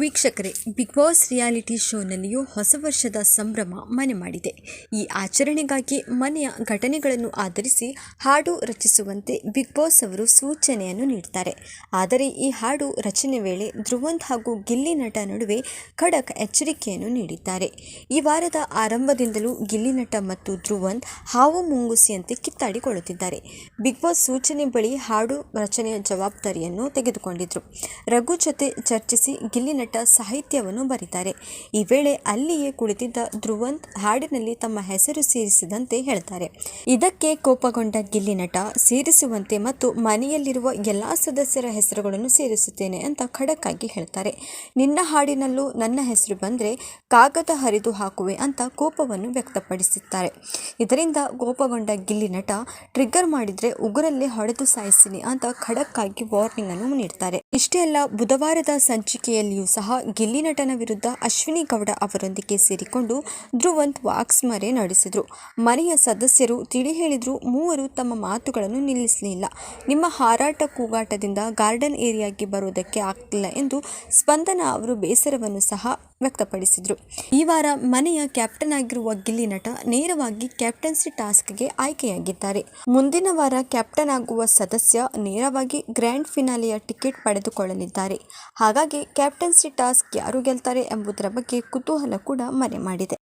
ವೀಕ್ಷಕರೇ, big boss reality ಶೋನಲ್ಲಿಯೂ ಹೊಸ ವರ್ಷದ ಸಂಭ್ರಮ ಮನೆ ಮಾಡಿದೆ. ಈ ಆಚರಣೆಗಾಗಿ ಮನೆಯ ಘಟನೆಗಳನ್ನು ಆಧರಿಸಿ ಹಾಡು ರಚಿಸುವಂತೆ ಬಿಗ್ ಬಾಸ್ ಅವರು ಸೂಚನೆಯನ್ನು ನೀಡುತ್ತಾರೆ ಆದರೆ ಈ ಹಾಡು ರಚನೆ ವೇಳೆ ಧ್ರುವಂತ್ ಹಾಗೂ ಗಿಲ್ಲಿ ನಟ ನಡುವೆ ಖಡಕ್ ಎಚ್ಚರಿಕೆಯನ್ನು ನೀಡಿದ್ದಾರೆ. ಈ ವಾರದ ಆರಂಭದಿಂದಲೂ ಗಿಲ್ಲಿ ನಟ ಮತ್ತು ಧ್ರುವಂತ್ ಹಾವು ಮುಂಗುಸಿಯಂತೆ ಕಿತ್ತಾಡಿಕೊಳ್ಳುತ್ತಿದ್ದಾರೆ. ಬಿಗ್ ಬಾಸ್ ಸೂಚನೆ ಬಳಿ ಹಾಡು ರಚನೆಯ ಜವಾಬ್ದಾರಿಯನ್ನು ತೆಗೆದುಕೊಂಡಿದ್ರು. ರಘು ಜೊತೆ ಚರ್ಚಿಸಿ ಗಿಲ್ಲಿ ಸಾಹಿತ್ಯವನ್ನು ಬರೀತಾರೆ. ಈ ವೇಳೆ ಅಲ್ಲಿಯೇ ಕುಳಿತಿದ್ದ ಧ್ರುವಂತ್ ಹಾಡಿನಲ್ಲಿ ತಮ್ಮ ಹೆಸರು ಸೇರಿಸಿದಂತೆ ಹೇಳ್ತಾರೆ. ಇದಕ್ಕೆ ಕೋಪಗೊಂಡ ಗಿಲ್ಲಿ ನಟ ಸೇರಿಸುವಂತೆ ಮತ್ತು ಮನೆಯಲ್ಲಿರುವ ಎಲ್ಲಾ ಸದಸ್ಯರ ಹೆಸರುಗಳನ್ನು ಸೇರಿಸುತ್ತೇನೆ ಅಂತ ಖಡಕ್ ಆಗಿ ಹೇಳ್ತಾರೆ. ನಿನ್ನ ಹಾಡಿನಲ್ಲೂ ನನ್ನ ಹೆಸರು ಬಂದ್ರೆ ಕಾಗದ ಹರಿದು ಹಾಕುವೆ ಅಂತ ಕೋಪವನ್ನು ವ್ಯಕ್ತಪಡಿಸುತ್ತಾರೆ. ಇದರಿಂದ ಕೋಪಗೊಂಡ ಗಿಲ್ಲಿ ನಟ ಟ್ರಿಗ್ಗರ್ ಮಾಡಿದ್ರೆ ಉಗುರಲ್ಲೇ ಹೊಡೆದು ಸಾಯಿಸಿನಿ ಅಂತ ಖಡಕ್ ಆಗಿ ವಾರ್ನಿಂಗ್ ಅನ್ನು ನೀಡ್ತಾರೆ. ಇಷ್ಟೇ ಅಲ್ಲ, ಬುಧವಾರದ ಸಂಚಿಕೆಯಲ್ಲಿಯೂ ಸಹ ಗಿಲ್ಲಿ ನಟನ ವಿರುದ್ಧ ಅಶ್ವಿನಿ ಗೌಡ ಅವರೊಂದಿಗೆ ಸೇರಿಕೊಂಡು ಧ್ರುವಂತ್ ವಾಕ್ಸ್ಮರೆ ನಡೆಸಿದರು. ಮನೆಯ ಸದಸ್ಯರು ತಿಳಿ ಹೇಳಿದರೂ, ಮೂವರು ತಮ್ಮ ಮಾತುಗಳನ್ನು ನಿಲ್ಲಿಸಲಿಲ್ಲ. ನಿಮ್ಮ ಹಾರಾಟ ಕೂಗಾಟದಿಂದ ಗಾರ್ಡನ್ ಏರಿಯಾಗೆ ಬರುವುದಕ್ಕೆ ಆಗ್ತಿಲ್ಲ ಎಂದು ಸ್ಪಂದನ ಅವರು ಬೇಸರವನ್ನು ಸಹ ವ್ಯಕ್ತಪಡಿಸಿದರು. ಈ ವಾರ ಮನೆಯ ಕ್ಯಾಪ್ಟನ್ ಆಗಿರುವ ಗಿಲ್ಲಿ ನಟ ನೇರವಾಗಿ ಕ್ಯಾಪ್ಟನ್ಸಿ ಟಾಸ್ಕ್ಗೆ ಆಯ್ಕೆಯಾಗಿದ್ದಾರೆ. ಮುಂದಿನ ವಾರ ಕ್ಯಾಪ್ಟನ್ ಆಗುವ ಸದಸ್ಯ ನೇರವಾಗಿ ಗ್ರ್ಯಾಂಡ್ ಫಿನಾಲೆಯ ಟಿಕೆಟ್ ಪಡೆದುಕೊಳ್ಳಲಿದ್ದಾರೆ. ಹಾಗಾಗಿ ಕ್ಯಾಪ್ಟನ್ಸಿ ಟಾಸ್ಕ್ ಯಾರು ಗೆಲ್ತಾರೆ ಎಂಬುದರ ಬಗ್ಗೆ ಕುತೂಹಲ ಕೂಡ ಮನೆ ಮಾಡಿದೆ.